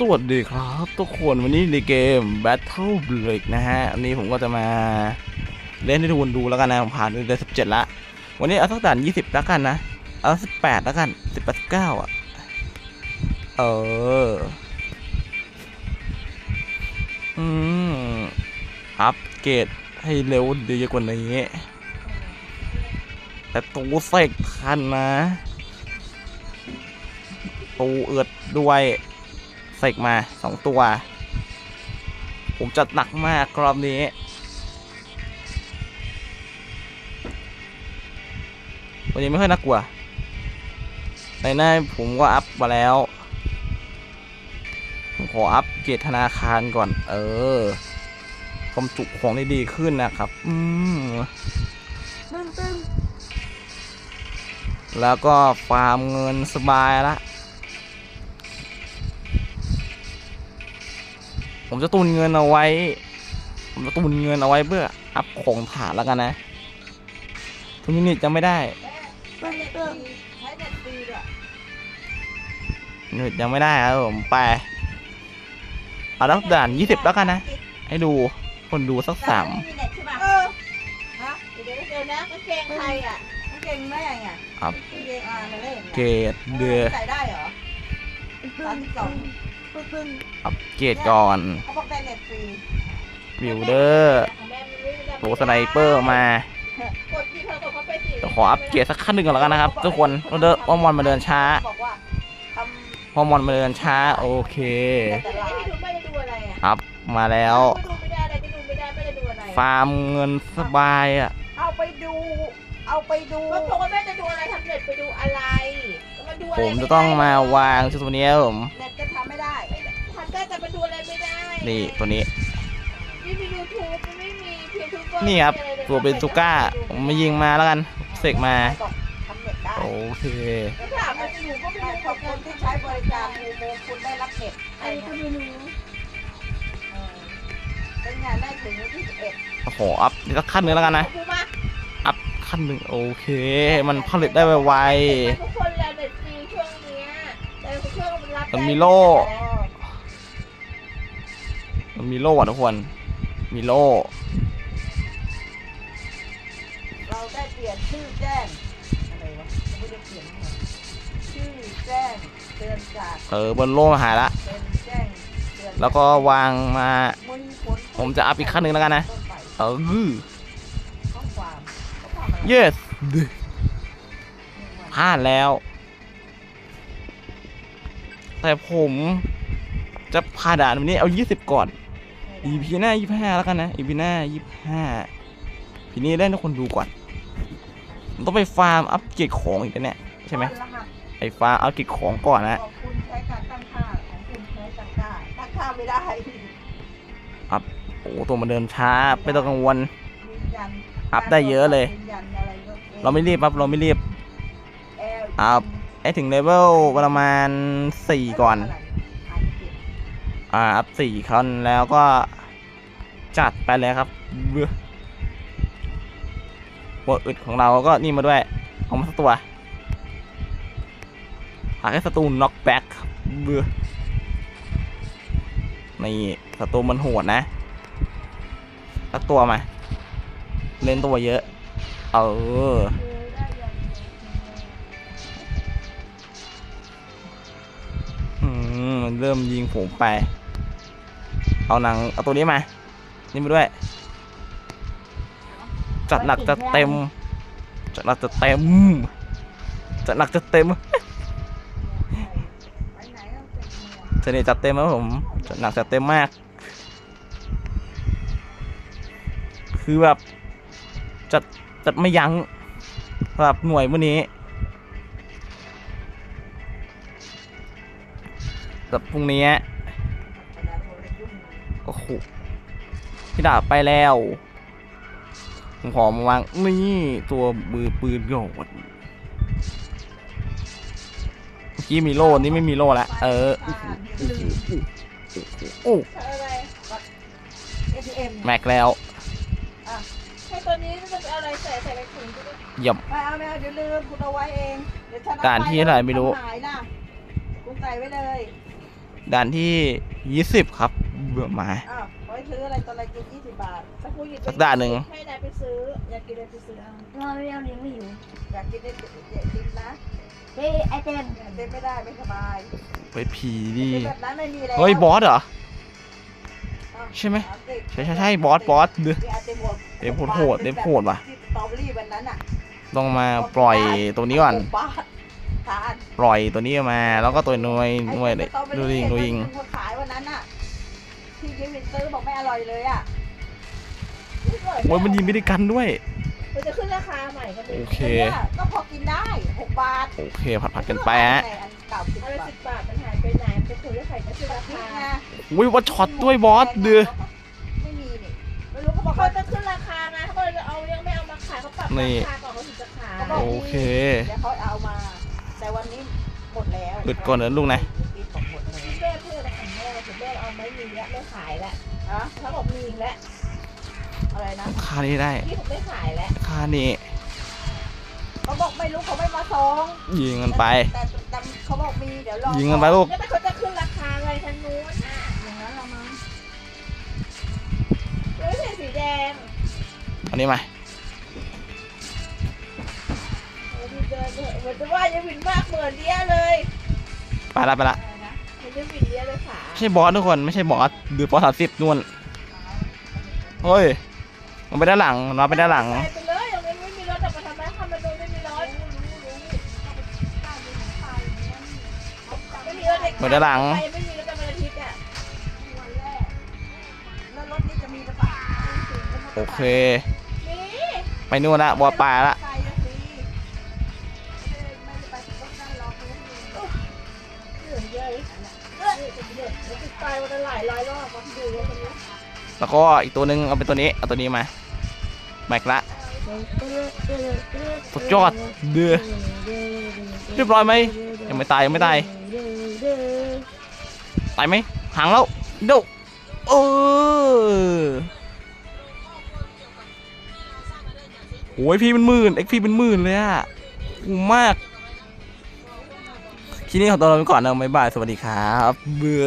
สวัสดีครับทุกคนวันนี้ในเกม Battle Break นะฮะวันนี้ผมก็จะมาเล่นให้ทุกคนดูแล้วกันนะผมผ่านเดือนสิบเจ็ดละ วันนี้เอาสักด่านยี่สิบแล้วกันนะ เอาสิบแปดแล้วกันสิบแปดสิบเก้าอะ เออ อืม อัปเกรดให้เร็วดีกว่านี้ แต่ตูเสกทันนะ ตูเอือดด้วย เสกมาสองตัว ผมจัดหนักมากรอบนี้ วันนี้ไม่ค่อยน่ากลัว ในหน้าผมก็อัพมาแล้ว ผมขออัพเกรดธนาคารก่อน เออความจุของได้ดีขึ้นนะครับ อืมตึ้งตึ้งแล้วก็ฟาร์มเงินสบายละ ผมจะตุนเงินเอาไว้ ผมจะตุนเงินเอาไว้เพื่ออัพของฐานแล้วกันนะ ทุนยูนิตจะไม่ได้ตึ้งตึ้งใช้เน็ตฟรีด้วยยูนิตยังไม่ได้ครับผมไปเอาแล้วด่านยี่สิบแล้วกันนะ ให้ดูคนดูสักสามไม่มีเน็ตใช่ป่ะเออฮะเดี๋ยวเดี๋ยวนะกางเกงใครอะกางเกงแม่ไงครับกางเกงอามาเล่นเกรดเดือใส่ได้เหรอสามสิบสอง ตึ้งตึ้งอัพเกรดก่อนเขาบอกได้เน็ตฟรีบิวเดอร์ของแม่มันไม่ได้โปรสไนเปอร์มากดที่เธอกดเข้าไปสิจะขออัพเกรดสักขั้นหนึ่งก่อนแล้วกันนะครับ ทุกคนเราเดินว่ามอนมาเดินช้าบอกว่าทพอมอนมาเดินช้า โอเคไม่ได้ดูไม่ได้ดูอะไรอะอัพมาแล้วดูไม่ได้อะไรก็ดูไม่ได้ไม่ได้ดูอะไรฟาร์มเงินสบายอะำเอาไปดู เอาไปดูก็บอกว่าแม่จะดูอะไรทำเน็ตไปดูอะไรมาดูอะไร ผมจะต้องมาวางชุดตัวนี้ครับผมเน็ตก็ทำไม่ได้ทำได้แต่มาดูอะไรไม่ได้นี่ตัวนี้ไม่มียูทูบไม่มีเพียงทูบนี่ครับตัวเป็นซูก้าผมมายิงมาแล้วกันเสกมาบอกทำเน็ตได้โอเคก็ถามมันจะอยู่ก็ไม่แต่รู้ขอบคุณที่ใช้บริการมูโมคุณได้รับเน็ตอันนี้ก็ไม่รู้เออเป็นไงได้ถึงวันที่สิบเอ็ดขออัพอีกสักขั้นหนึ่งแล้วกันนะกูมาอัพขั้นหนึ่งโอเค มันผลิตได้ไวทุ มันรับๆมันมีโล่ มันมีโล่อะทุกคน มีโล่ เราได้เปลี่ยนชื่อแจ้ง อะไรวะไม่ได้เปลี่ยนหรอชื่อแจ้งเตือนจากเออบนโล่มาหายละ เป็นแจ้งเตือนแล้วก็วางมามีผลผมจะอัพอีกขั้นหนึ่งแล้วกันนะ ต้นไปเออ ข้อความข้อความอะไร yes พลาดแล้ว แต่ผมจะผ่าด่านวันนี้เอา 20 ก่อน EP หน้า 25 แล้วกันนะ EP หน้า 25ทีนี้ได้ทุกคนดูก่อน ต้องไปฟาร์มอัปเกรดของอีกนะเนี่ยใช่ไหมไอ้ฟาร์มอัปเกรดของก่อนนะขอบคุณใช้การตั้งค่าของคุณใช้ตั้งค่าตั้งค่าไม่ได้โอ้ตัวมันเดินช้าไม่ต้องกังวลอัพได้เยอะเลย เราไม่รีบครับเราไม่รีบอลอัพ ให้ถึงเลเวลประมาณ 4 ก่อน อ่า อัพสี่คันแล้วก็จัดไปเลยครับเบื่อหัวอึดของเราก็นี่มาด้วย เอามาสักตัวหาแค่ศัตรูน็อกแบ็กเบื่อนี่ศัตรูมันโหดนะสักตัวมา เล่นตัวเยอะ เออ มันเริ่มยิงผมไป เอาหนังเอาตัวนี้มา นี่มาด้วย จัดหนักจัดเต็ม จัดหนักจัดเต็ม จัดหนักจัดเต็มไปไหนก็เป็นเมืองเสน่ห์จัดเต็มครับผม จัดหนักจัดเต็มมาก คือแบบจัดจัดไม่ยั้งสำหรับหน่วยวันนี้ กับพรุ่งนี้ประชาชนเลยยุ่งโอ้โหพี่ดาบไปแล้วผมขอมาวางนี่ตัวมือปืนโยดเมื่อกี้มีโล่นี่ไม่มีโล่ละเออโอ้อะไรเอทีเอ็มแม็กแล้วให้ตัวนี้จะเอาอะไรใส่ใส่ในถุงก็ได้เยี่ยมไม่เอาไม่เอาเดี๋ยวลืมคุณเอาไว้เองเดี๋ยวฉันเอด่านที่เท่าไหร่ไม่รู้หายนะคุณใส่ไว้เลย ด่านที่ยี่สิบครับ เบื่อหมา อ้าวไว้ซื้ออะไรตอนอะไรกินยี่สิบบาทสักผู้หญิงสักด่านหนึ่ง ให้นายไปซื้อ อยากกินอะไรไปซื้อเอาเราเรียกเลี้ยงไม่อยู่อยากกินได้เด็ดกินนะเฮ้ยไอเต็มเต้นไม่ได้ไม่สบายไปผีดีเป็นแบบนั้นไม่มีแล้วเฮ้ย บอสเหรออ้าวใช่ไหมเอาสิใช่ใช่ใช่บอสบอสเดือมีอาเต็มโหดเต็มโหดๆเต็มโหดว่ะที่สตรอเบอรี่วันนั้นอะต้องมาปล่อยตัวนี้ก่อนบาททาน ปล่อยตัวนี้มา แล้วก็ตัวหน่วยหน่วยเลยดูยิงดูยิงคนขายวันนั้นอะที่ยิงวินซื้อบอกไม่อร่อยเลยอะโอ้ยมันยิงไม่ได้กันด้วยมันจะขึ้นราคาใหม่ก็มีโอเคนี่ยก็พอกินได้หกบาทโอเคผัดผัดกันไปฮะแต่อันเก่าสิบอันละบาทสิบบาทมันหายไปไหนมันจะคุยกับใครก็คือรานี่คาไงอุ้ยว่าช็อตด้วยบอสเดือไม่มีนี่ไม่รู้เขาบอกเขาเขาจะขึ้นราคาไงเขาก็เลยจะเอายังไม่เอามาขายเขาปรับนี่ราคาก่อนเขาถึงจะขายบอกโอเคเดี๋ยวเขาเอามา แต่วันนี้หมดแล้วหยุดก่อนนะลูกนะปีบอกหมดเลยที่แม่พูดกับแม่ถึงแม่เอาไม่มีแล้วไม่ขายแล้วฮะเขาบอกมีอีกแล้วอะไรนะค่านี้ได้ที่ผมไม่ขายแล้วค่านี้เขาบอกไม่รู้เขาไม่มาส่งยิงกันไปแต่แต่เขาบอกมีเดี๋ยวรอยิงกันไปลูกแล้วแต่เขาจะขึ้นราคาไงทางนู้นน่ะอย่างนั้นละมั้งไม่ใช่สีแดงอันนี้มา มือนจะว่ายังหวินมากเหมือนเดียเลยไปละไปละอะไรนะมันจะหวินเดียเลยขาไม่ใช่บอสทุกคนไม่ใช่บอสหรือบอสสามสิบนู่นเฮ้ยมันไปด้านหลังมันมาไปด้านหลัง ไปไปเลยยังไม่ไม่มีรถแต่มาทำไมทำมาโดนไม่มีรถไม่มีรถเด็กไปด้านหลัง ไปไม่มีรถแต่วันอาทิตย์อะวันแรกแล้วรถนี่จะมีหรือเปล่าโอเคมีไปนู่นละบอสปลาละ อะแล้วติดตายวันละหลายร้อยรอบวันดูรถคันนี้แล้วก็อีกตัวหนึ่งเอาเป็นตัวนี้เอาตัวนี้มาแบกละสุดยอดเดือเรียบร้อยไหมยังไม่ตายยังไม่ตายตายไหมหางแล้วเดูเออโอ้ยพี่เป็นหมื่นเอ็กพี่เป็นหมื่นเลยอะคุ้มมากคลิปนี้ขอตัวลาไปก่อนนะบ๊ายบาย สวัสดีครับ เบื่อ